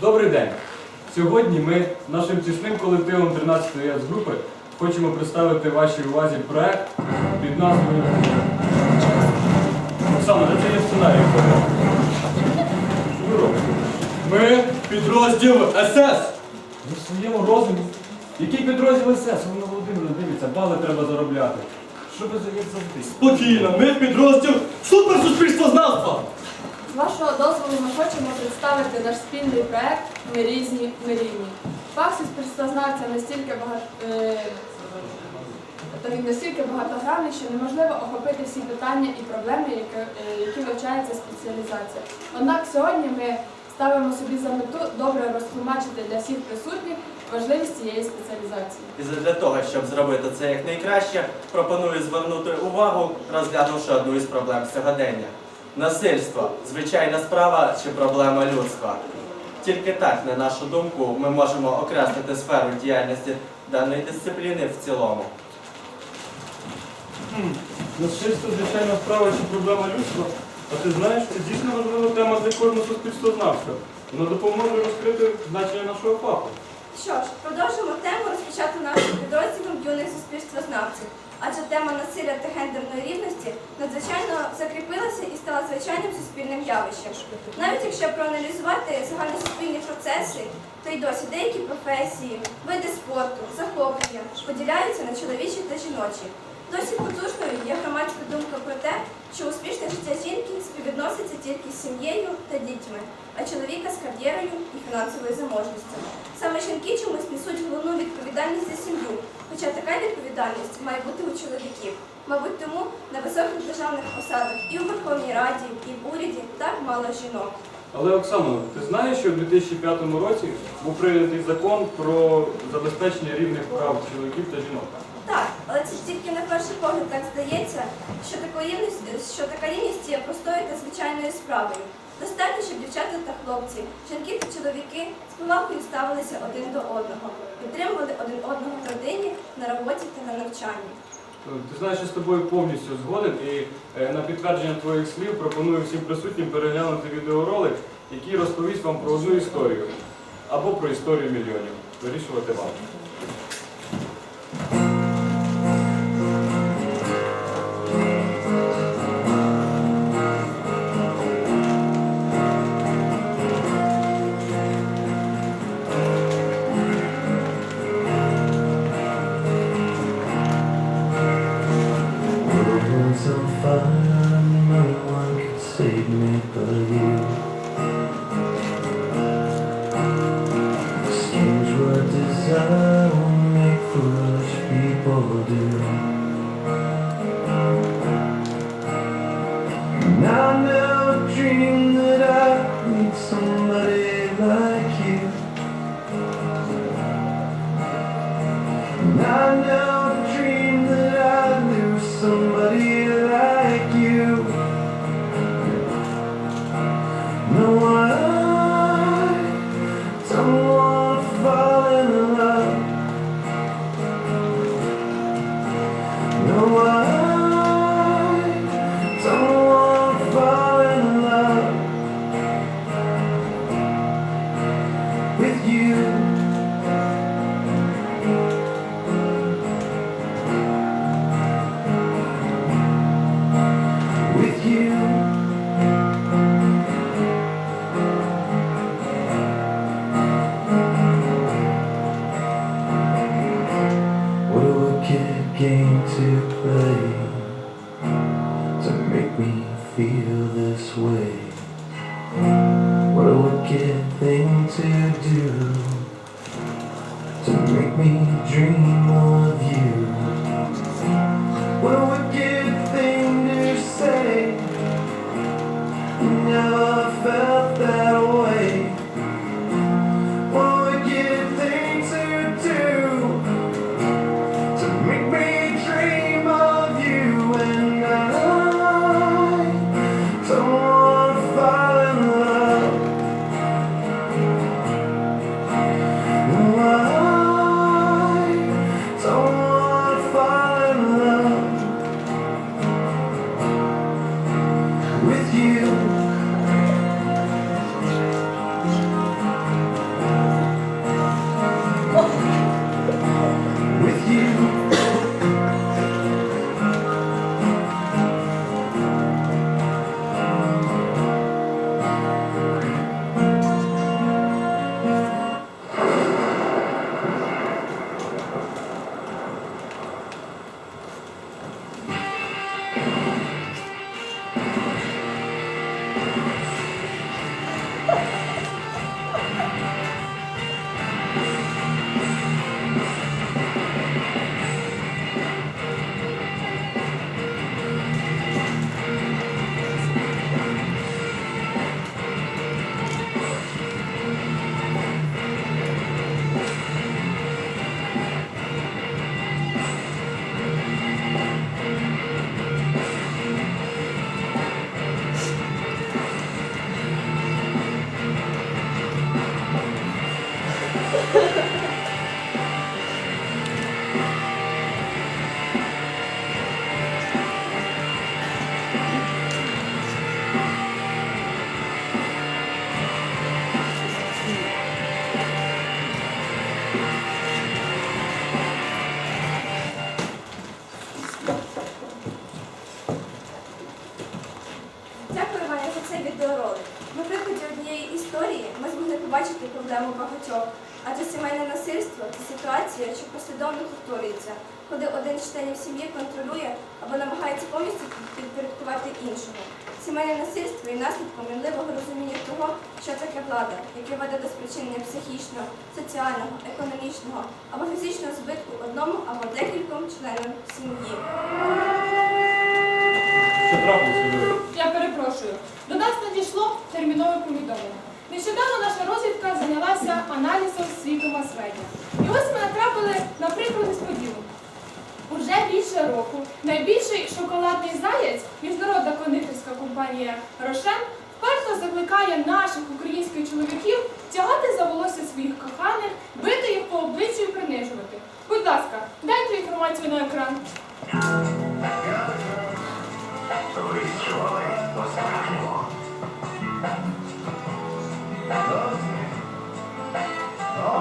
Добрий день! Сьогодні ми нашим тісним колективом 13-ї групи хочемо представити вашій увазі проект під назвою Оксана, де це є сценарій? Ми підрозділ СС. Ви в своєму розумі. Який підрозділ СС? Воно Володимир дивиться, бали треба заробляти. Що ви як завжди? Спокійно, ми підрозділ суперсуспільствознавства. Вашого дозволу ми хочемо представити наш спільний проект Ми різні, ми рівні. Фах суспільствознавця настільки багато. Він настільки багатогранний, що неможливо охопити всі питання і проблеми, які, е, які вивчається спеціалізація. Однак сьогодні ми ставимо собі за мету добре розтлумачити для всіх присутніх важливість цієї спеціалізації. І для того, щоб зробити це якнайкраще, пропоную звернути увагу, розглянувши одну із проблем сьогодення. Насильство звичайна справа чи проблема людства. Тільки так, на нашу думку, ми можемо окреслити сферу діяльності даної дисципліни в цілому. Насильство, звичайна справа чи проблема людства. А ти знаєш, це дійсно важлива тема для кожного суспільствознавця. Вона допоможе розкрити значення нашого фаху. Що ж, продовжимо тему розпочати нашим підрозділом юних суспільствознавців. Адже тема насилля та гендерної рівності надзвичайно закріпилася і стала звичайним суспільним явищем. Навіть якщо проаналізувати загальносуспільні процеси, то й досі деякі професії, види спорту, захоплення поділяються на чоловічі та жіночі. Досі потужною є громадська думка про те, що успішне співвідноситься тільки з сім'єю та дітьми, а чоловіка з кар'єрою і фінансовою заможністю. Саме жінки чомусь несуть головну відповідальність за сім'ю, хоча така відповідальність має бути у чоловіків. Мабуть, тому на високих державних посадах і у Верховній Раді, і в уряді так мало жінок. Але Оксано, ти знаєш, що у 2005 році був прийнятий закон про забезпечення рівних прав чоловіків та жінок? Але це ж тільки на перший погляд так здається, що така рівність, що така рівність є простою та звичайною справою. Достатньо, щоб дівчата та хлопці, жінки та чоловіки з повагою ставилися один до одного, підтримували один одного в родині, на роботі та на навчанні. Ти знаєш, я з тобою повністю згоден і е, на підтвердження твоїх слів пропоную всім присутнім переглянути відеоролик, який розповість вам про одну історію або про історію мільйонів. Вирішувати вам. find feel this way. What a wicked thing to do to make me dream повторюється, коли один з членів сім'ї контролює або намагається повністю підпорядкувати іншого. Сімейне насильство є наслідком мінливого розуміння того, що таке влада, яке веде до спричинення психічного, соціального, економічного або фізичного збитку одному або декільком членам сім'ї. Що трапилося, Я перепрошую. До нас надійшло термінове повідомлення. Нещодавно наша розвідка зайнялася аналізом світу мас-медіа. І ось ми натрапили на прикру несподіванку. Уже більше року найбільший шоколадний заєць, міжнародна кондитерська компанія Рошен, вперто закликає наших українських чоловіків тягати за волосся своїх коханих, бити їх по обличчю і принижувати. Будь ласка, дайте інформацію на екран. Ви відчували по-справжньому.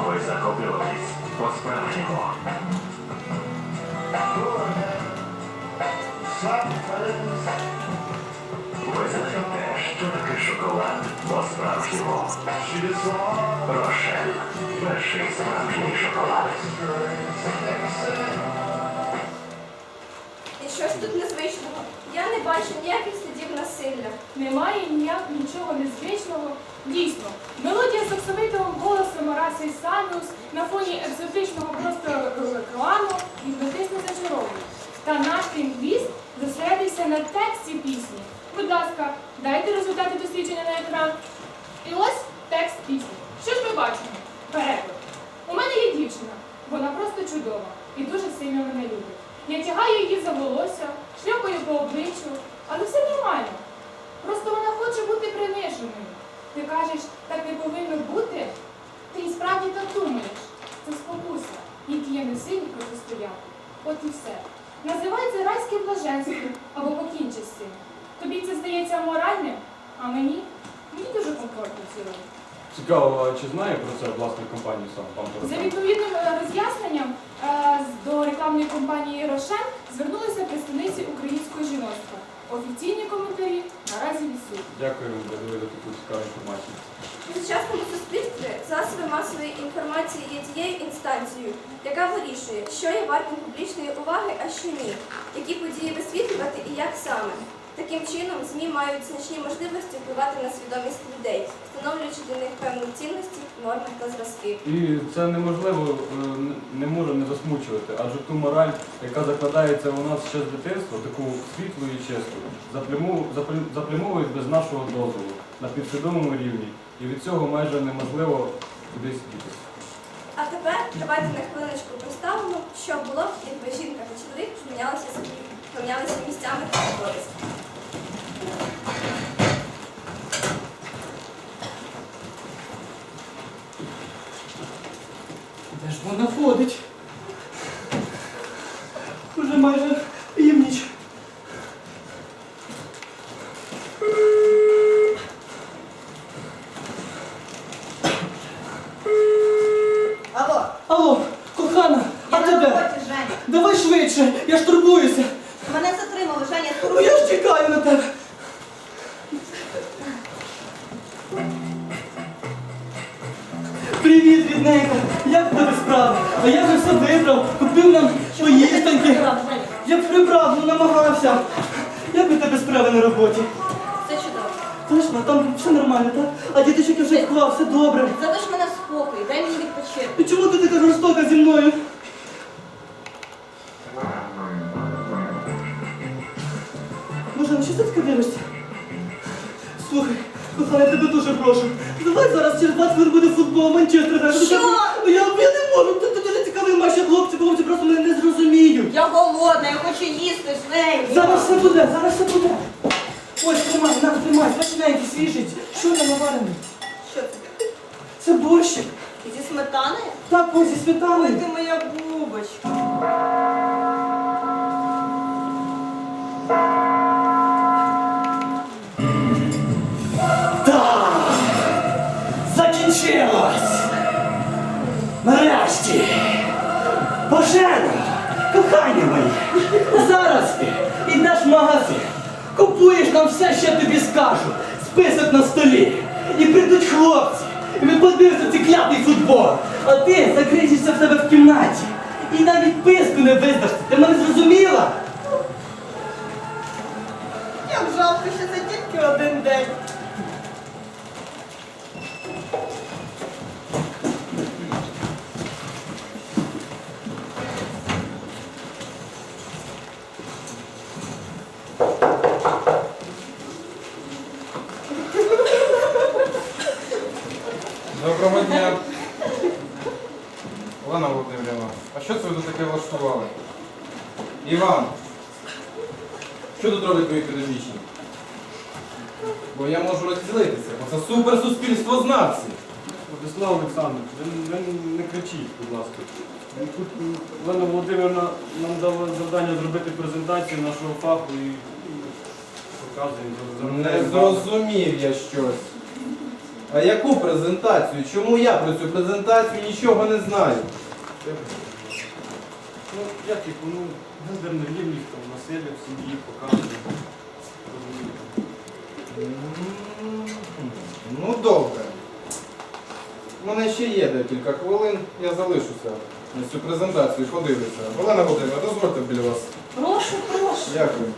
Ви захоплювались по-справжньому. Ви знаєте, що таке шоколад по-справжньому. Рошен. Перший справжній шоколад. І що ж тут незвичного? Я не бачу ніяких слідів насилля. Немає ніяк нічого незвичного. Дійсно, мелодія з оксамитовим голосом Араси Санус на фоні екзотичного простору екрану гіпнотично зачаровує. Та наш лінгвіст зосередився на тексті пісні. Будь ласка, дайте результати дослідження на екран. І ось текст пісні. Що ж ми бачимо? Переклад. У мене є дівчина. Вона просто чудова і дуже сильно мене любить. Я тягаю її за волосся, шльопаю по обличчю, але все нормально. Просто вона хоче бути приниженою. Ти кажеш, так не повинно бути. Ти і справді так думаєш. Це спокуса, якій я не сильно протистояти. От і все. Називай це райським блаженством або покінчи з цим. Тобі це здається моральним, а мені? Мені дуже комфортно в ролі. Цікаво, а чи знає про це власник компанії сам пан За відповідним е, роз'ясненням е, до рекламної компанії Рошен звернулися представниці українського жіноцтва. Офіційні коментарі наразі відсутні. Дякую вам за таку цікаву інформацію. У сучасному суспільстві засоби масової інформації є тією інстанцією, яка вирішує, що є вартим публічної уваги, а що ні, які події висвітлювати і як саме. Таким чином, ЗМІ мають значні можливості впливати на свідомість людей, встановлюючи для них певні цінності, норми та зразки. І це неможливо е, не може не засмучувати, адже ту мораль, яка закладається у нас ще з дитинства, таку світлу і чисту, заплямовують без нашого дозволу на підсвідомому рівні. І від цього майже неможливо кудись дітися. А тепер давайте на хвилиночку представимо, що було, б, якби жінка та чоловік помінялися, місцями та обов'язками. Привіт, рідненька. Як в тебе справи? А я вже все вибрав, купив нам поїстоньки. Я б прибрав, ну намагався. Як у тебе справи на роботі? Все чудово. Точно, там все нормально, так? А діточок я вже вклав, все добре. Залиш мене в спокій, дай мені відпочити. І чому ти така жорстока зі мною? Боже, ну що ти таке дивишся? Слухай, кохана, я тебе дуже прошу. Давай зараз через 20 хвилин буде футбол, Манчестер. Що? Ну, Я, я не можу, це, це дуже цікавий матч, я хлопці, хлопці просто мене не зрозуміють. Я голодна, я хочу їсти, Женя. Зараз все буде, зараз все буде. Ось, тримай, на, тримай, смачненький, свіжий. Що не наварений? Що це? Це борщик. Зі сметаною? Так, ось зі Ой, сметаною. ти моя бубочка. Нарешті. Божено, кохання мої, зараз ти йдеш в магазин, купуєш нам все, що я тобі скажу, список на столі. І прийдуть хлопці, і ми подивимося цей клятий футбол. А ти закриєшся в себе в кімнаті і навіть писку не виздаш. Ти мене зрозуміла? Як жалко, що це тільки один день. Доброго дня. Олена Володимирівна, а що це ви тут таке влаштували? Іван, що тут роблять мої підопічні? Бо я можу розділитися, бо це супер суспільство знавці. Владислав Олександрович, ви, не кричіть, будь ласка. Тут Олена Володимирівна нам дала завдання зробити презентацію нашого фаху і, показуємо. за- Не зрозумів я щось. А яку презентацію? Чому я про цю презентацію нічого не знаю? Ну, як їх, ну, гендерна рівність, там, насилля в сім'ї. Розумієте? Ну добре. У мене ще є декілька хвилин, я залишуся на цю презентацію, подивлюся. Олена Володимирівна, дозвольте біля вас. Прошу, прошу. Дякую.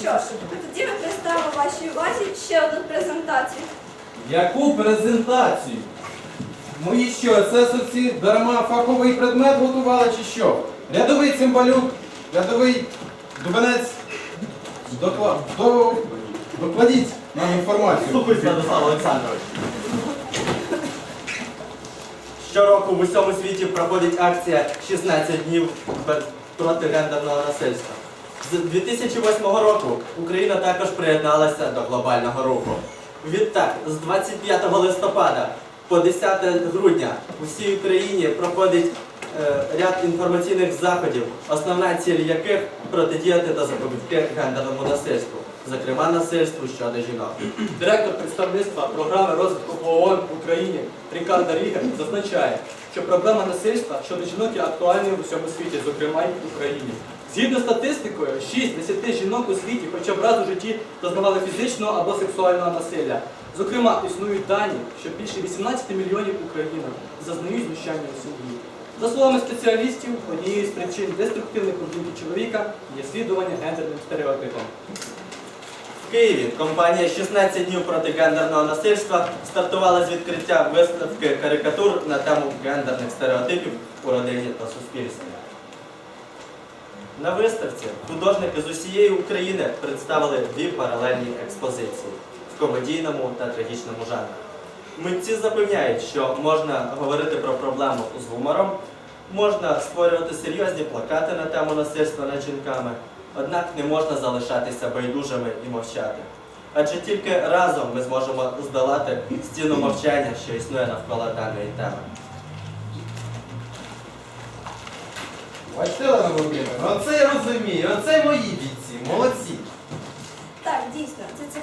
Що ж, тоді ми представимо вашій увазі ще одну презентацію. Яку презентацію? Мої що, есесовці дарма фаховий предмет готували чи що? Рядовий цимбалюк, рядовий дубенець. Докла... До... Докладіть нам інформацію. Слухай, Святослав Олександрович. Щороку в усьому світі проходить акція 16 днів проти гендерного насильства. З 2008 року Україна також приєдналася до глобального руху. Відтак, з 25 листопада по 10 грудня у всій Україні проходить е, ряд інформаційних заходів, основна ціль яких протидіяти та запобігти гендерному насильству, зокрема насильству щодо жінок. Директор представництва програми розвитку ООН в Україні Рікардо Рігер зазначає, що проблема насильства щодо жінок є актуальною в усьому світі, зокрема й в Україні. Згідно статистикою, 6 з 10 жінок у світі хоча б раз у житті зазнавали фізичного або сексуального насилля. Зокрема, існують дані, що більше 18 мільйонів українок зазнають знущання у сім'ї. За словами спеціалістів, однією з причин деструктивних поведінки чоловіка є слідування гендерним стереотипам. В Києві компанія 16 днів проти гендерного насильства стартувала з відкриття виставки карикатур на тему гендерних стереотипів у родині та суспільстві. На виставці художники з усієї України представили дві паралельні експозиції комедійному та трагічному жанрі. Митці запевняють, що можна говорити про проблему з гумором, можна створювати серйозні плакати на тему насильства над жінками, однак не можна залишатися байдужими і мовчати. Адже тільки разом ми зможемо здолати стіну мовчання, що існує навколо даної теми. Олена Володимирівна, оце я розумію, оце мої бійці, молодці.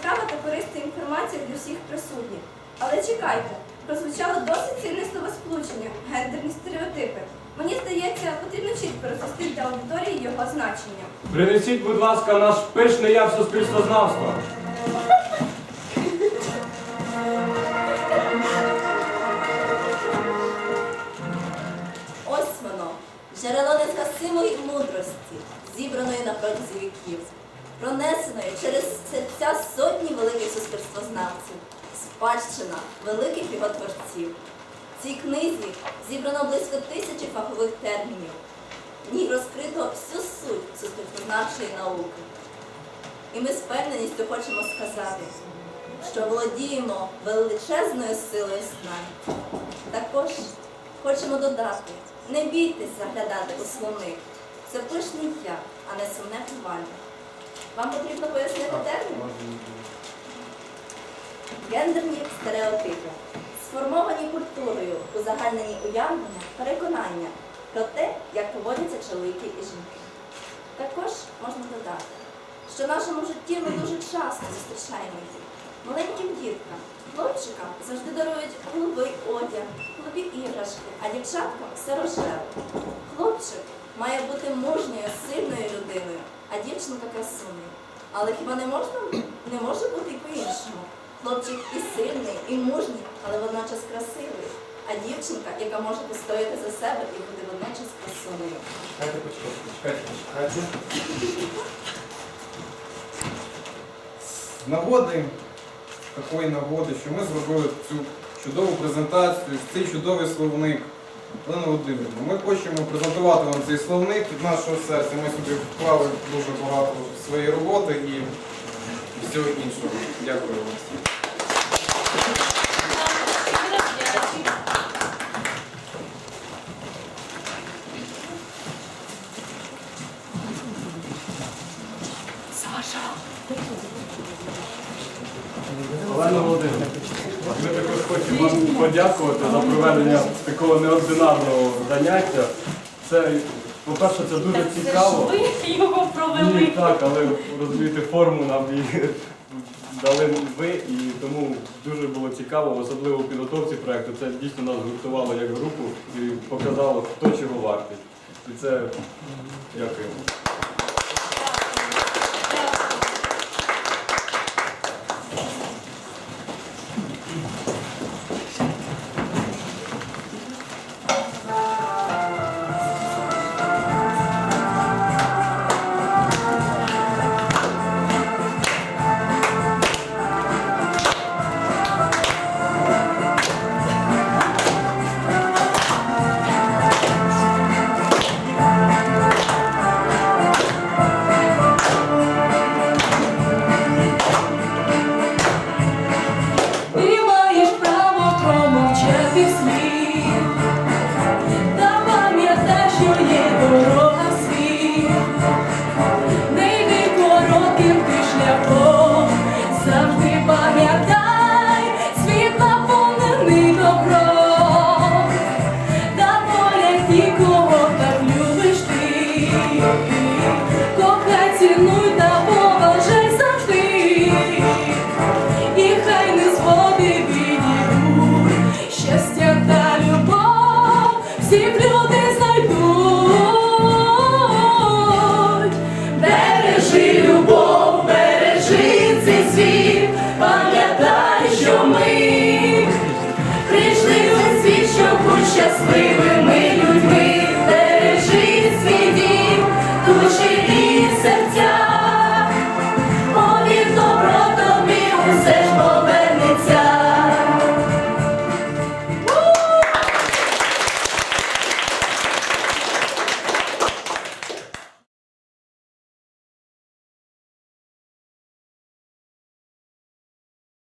Цікава та корисна інформація для всіх присутніх. Але чекайте, прозвучало досить сильне словосполучення гендерні стереотипи. Мені здається, потрібно чітко роз'яснити для аудиторії його значення. Принесіть, будь ласка, наш пишний яв суспільствознавства. Ось воно, джерело нескасимої мудрості, зібраної на протязі віків, пронесеної через серця сотні великих суспільствознавців, спадщина великих його творців. В цій книзі зібрано близько тисячі фахових термінів. В ній розкрито всю суть суспільствознавчої науки. І ми з певненістю хочемо сказати, що володіємо величезною силою знань. Також хочемо додати, не бійтесь заглядати у словник. Це пишний я, а не сумне бування. Вам потрібно пояснити термін? Гендерні стереотипи, сформовані культурою, узагальнені уявлення, переконання про те, як поводяться чоловіки і жінки. Також можна додати, що в нашому житті ми дуже часто зустрічаємо їх. Маленьким діткам, хлопчикам завжди дарують голубий одяг, голубі іграшки, а дівчаткам все рожеве. Хлопчик має бути мужньою, сильною людиною, а дівчинка красунею. Але хіба не можна не може бути по-іншому? Хлопчик і сильний, і мужній, але водночас красивий. а дівчинка, яка може постояти за себе і бути водночас красунею. Чекайте, почекайте, почекайте, почекайте. Нагоди, такої нагоди, що ми зробили цю чудову презентацію, цей чудовий словник. Олена Володимирівна, ми хочемо презентувати вам цей словник від нашого серця. Ми сюди вклали дуже багато своєї роботи і всього іншого. Дякую вам. Олена Володимирівна, ми також хочемо вам подякувати проведення такого неординарного заняття. Це, по-перше, це дуже цікаво. його Ні, так, але розумієте, форму нам її дали ви, і тому дуже було цікаво, особливо у підготовці проєкту. Це дійсно нас гуртувало як групу і показало, хто чого вартий. І це дякуємо. we will.